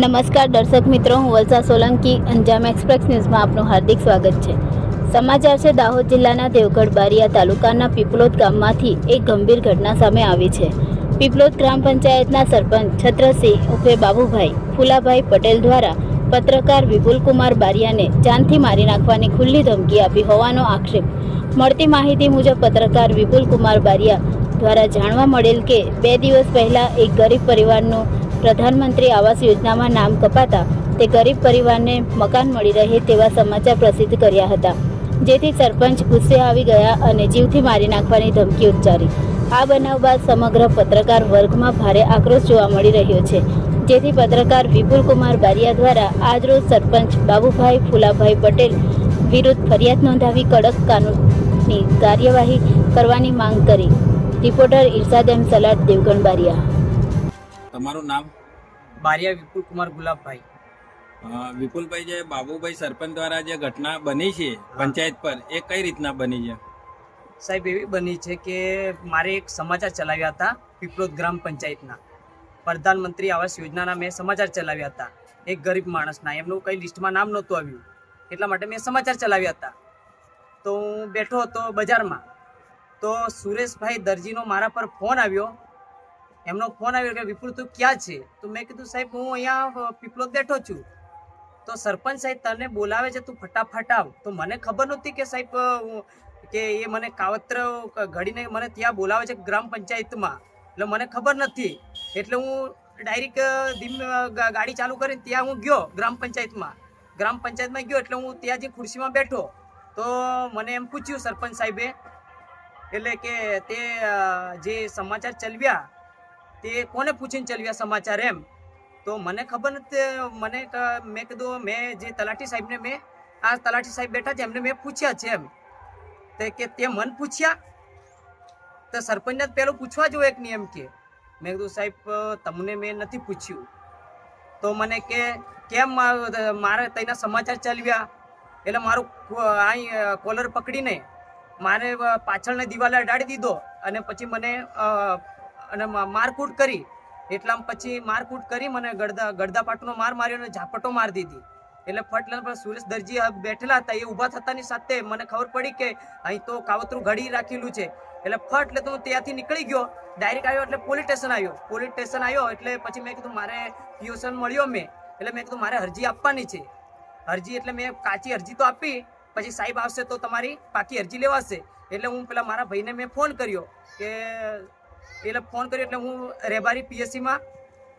નમસ્કાર દર્શક મિત્રો, હું વલસા સોલંકી, અંજામ એક્સપ્રેસ ન્યૂઝમાં આપનું હાર્દિક સ્વાગત છે. સમાચાર છે, દાહોદ જિલ્લાના દેવગઢ બારિયા તાલુકાના પીપલોદ ગામમાંથી એક ગંભીર ઘટના સામે આવી છે. પીપલોદ ગ્રામ પંચાયતના સરપંચ છત્રસિંહ ઉર્ફે બાબુભાઈ ફુલાભાઈ પટેલ દ્વારા પત્રકાર વિપુલકુમાર બારિયાને જાનથી મારી નાખવાની ખુલ્લી ધમકી આપી હોવાનો આક્ષેપ. મળતી માહિતી મુજબ, પત્રકાર વિપુલકુમાર બારિયા દ્વારા જાણવા મળેલ કે બે દિવસ પહેલાં એક ગરીબ પરિવારનું પ્રધાનમંત્રી આવાસ યોજનામાં નામ કપાતા તે ગરીબ પરિવારને મકાન મળી રહે તેવા સમાચાર પ્રસિદ્ધ કર્યા હતા. જેથી સરપંચ ગુસ્સે આવી ગયા અને જીવથી મારી નાખવાની ધમકી ઉચ્ચારી. આ બનાવ બાદ સમગ્ર પત્રકાર વર્ગમાં ભારે આક્રોશ જોવા મળી રહ્યો છે. જેથી પત્રકાર વિપુલકુમાર બારિયા દ્વારા આજરોજ સરપંચ બાબુભાઈ ફુલાભાઈ પટેલ વિરુદ્ધ ફરિયાદ નોંધાવી કડક કાનૂની કાર્યવાહી કરવાની માંગ કરી. Reporter Irshad M Salat Devgadh Baria. તમારું નામ? બારિયા વિપુલ કુમાર ગુલાબભાઈ વિપુલભાઈ જે બાબુભાઈ સરપંચ દ્વારા જે ઘટના બની છે પંચાયત પર એ કઈ રીતના બની છે? સાહેબ એવી બની છે કે મારે એક સમાચાર ચલાવ્યા હતા પીપલોદ ગ્રામ પંચાયતના. પ્રધાનમંત્રી આવાસ યોજનાના મેં સમાચાર ચલાવ્યા હતા. એક ગરીબ માણસના એમનું કંઈ લિસ્ટમાં નામ નહોતું આવ્યું. એટલા માટે મેં સમાચાર ચલાવ્યા હતા. તો હું બેઠો હતો બજારમાં. તો સુરેશભાઈ દરજીનો મારા પર ફોન આવ્યો એમનો ફોન આવ્યો કે, વિપુલ, તું ક્યાં છે? તો મેં કીધું, સાહેબ, હું અહીંયા પીપલોદ બેઠો છું. તો સરપંચ સાહેબ તને બોલાવે છે, તું ફટાફટ આવ. તો મને ખબર નહોતી કે સાહેબ કે એ મને કાવત્ર ઘડીને મને ત્યાં બોલાવે છે ગ્રામ પંચાયતમાં. એટલે મને ખબર નથી. એટલે હું ડાયરેક્ટ ધીમ ગાડી ચાલુ કરીને ત્યાં હું ગયો ગ્રામ પંચાયતમાં. ગ્રામ પંચાયતમાં ગયો એટલે હું ત્યાં જે ખુરશીમાં બેઠો, તો મને એમ પૂછ્યું સરપંચ સાહેબે, એટલે કે તે જે સમાચાર ચલવ્યા તે કોને પૂછીને ચલવ્યા સમાચાર એમ? તો મને ખબર નથી મને મેં કીધું, મેં જે તલાટી સાહેબને મેં, આ તલાટી સાહેબ બેઠા છે, એમને મેં પૂછ્યા છે એમ. તે કે તે મન પૂછ્યા? તો સરપંચને પહેલું પૂછવા જોઈએ એક નિયમ કે, મેં કીધું, સાહેબ, તમને મેં નથી પૂછ્યું. તો મને કે, કેમ મારે તેના સમાચાર ચાલ્યા? એટલે મારું અહીં કોલર પકડીને મારે પાછળને દિવાલે અડાડી દીધો અને પછી મને અને મારકૂટ કરી. એટલામાં પછી મારકૂટ કરી મને ગળદા ગળદા પાટનો માર માર્યો અને ઝાપટો મારી દીધી. એટલે ફટ લઈને પછી સુરેશ દરજી બેઠેલા હતા, એ ઊભા થતાની સાથે મને ખબર પડી કે અહીં તો કાવતરું ઘડી રાખેલું છે. એટલે ફટ એટલે તો હું ત્યાંથી નીકળી ગયો. ડાયરેક્ટ આવ્યો એટલે પોલીસ સ્ટેશન આવ્યો. પોલીસ સ્ટેશન આવ્યો એટલે પછી મેં કીધું મારે પીઓસન મળ્યો મેં. એટલે મેં કીધું મારે અરજી આપવાની છે. અરજી એટલે મેં કાચી અરજી તો આપી. પછી સાહેબ આવશે તો તમારી પાકી અરજી લેવાશે. એટલે હું પેલા મારા ભાઈને મેં ફોન કર્યો કે એટલે ફોન કર્યો એટલે હું રેબારી પીએસસીમાં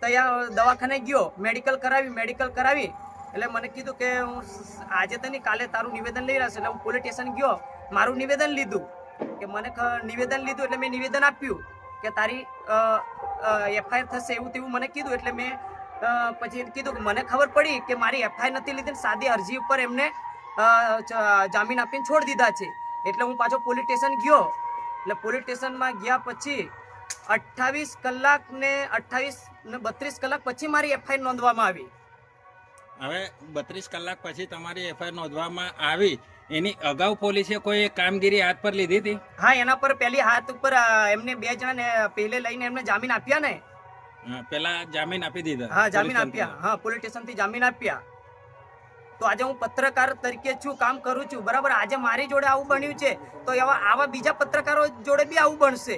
ત્યાં દવાખાને ગયો મેડિકલ કરાવી મેડિકલ કરાવી. એટલે મને કીધું કે હું આજે તો નહીં, કાલે તારું નિવેદન લઈ રહ્યો એટલે હું પોલીસ સ્ટેશન ગયો, મારું નિવેદન લીધું. કે મને નિવેદન લીધું એટલે મેં નિવેદન આપ્યું કે તારી એફઆઈઆર થશે એવું તેવું મને કીધું. એટલે મેં પછી કીધું કે મને ખબર પડી કે મારી એફઆઈઆર નથી લીધી સાદી અરજી ઉપર એમને જામીન આપીને છોડી દીધા છે. એટલે હું પાછો પોલીસ સ્ટેશન ગયો. એટલે પોલીસ સ્ટેશનમાં ગયા પછી અઠ્ઠાવીસ કલાક ને અઠ્ઠાવીસ ને બત્રીસ કલાક પછી મારી એફઆઈઆર નોંધવામાં આવી. હવે બત્રીસ કલાક પછી તમારી એફઆઈઆર નોંધવામાં આવી. એની અગાઉ પોલીસે કોઈ કામગીરી હાથ પર લીધી હતી? હા એના પર પહેલી હાથ ઉપર એમને બે જણાને પહેલે લઈને એમને જામીન આપ્યા ને? પેલા જામીન આપી દીધા. હા જામીન આપ્યા. હા પોલીસ સ્ટેશનથી જામીન આપ્યા. તો આજે હું પત્રકાર તરીકે છું કામ કરું છું. બરાબર આજે મારી જોડે આવું બન્યું છે તો એવા આવા બીજા પત્રકારો જોડે બી આવું બનશે.